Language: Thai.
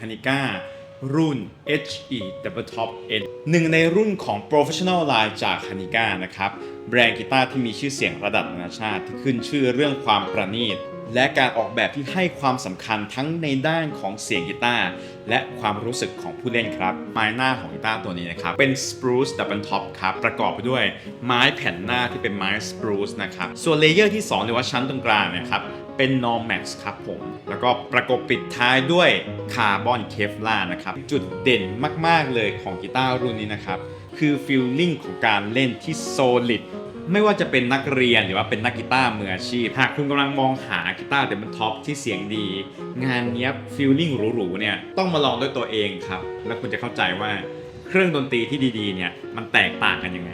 ฮานิก้ารุ่น HE Double Top N หนึ่งในรุ่นของ Professional Line จากฮานิก้านะครับ แบรนด์กีตาร์ที่มีชื่อเสียงระดับนานาชาติที่ขึ้นชื่อเรื่องความประณีต และการออกแบบที่ให้ความสำคัญทั้งในด้านของเสียงกีตาร์และความรู้สึกของผู้เล่นครับ ไม้หน้าของกีตาร์ตัวนี้นะครับ เป็น spruce double top ครับ ประกอบไปด้วยไม้แผ่นหน้าที่เป็นไม้ spruce นะครับ ส่วนเลเยอร์ที่ 2 หรือว่าชั้นตรงกลางนะครับเป็น Normax ครับผม แล้วก็ประกบปิดท้ายด้วยคาร์บอนเคฟลานะครับ จุดเด่นมาก ๆ เลยของกีตาร์รุ่นนี้นะครับ คือฟีลลิ่งของการเล่นที่ solid ไม่ว่าจะเป็นนักเรียนหรือว่าเป็นนักกีตาร์มืออาชีพ หากคุณกำลังมองหากีตาร์แต่มันท็อปที่เสียงดี งานเนี้ยฟิลลิ่งหรูๆเนี่ยต้องมาลองด้วยตัวเองครับ แล้วคุณจะเข้าใจว่าเครื่องดนตรีที่ดีๆเนี่ยมันแตกต่างกันยังไง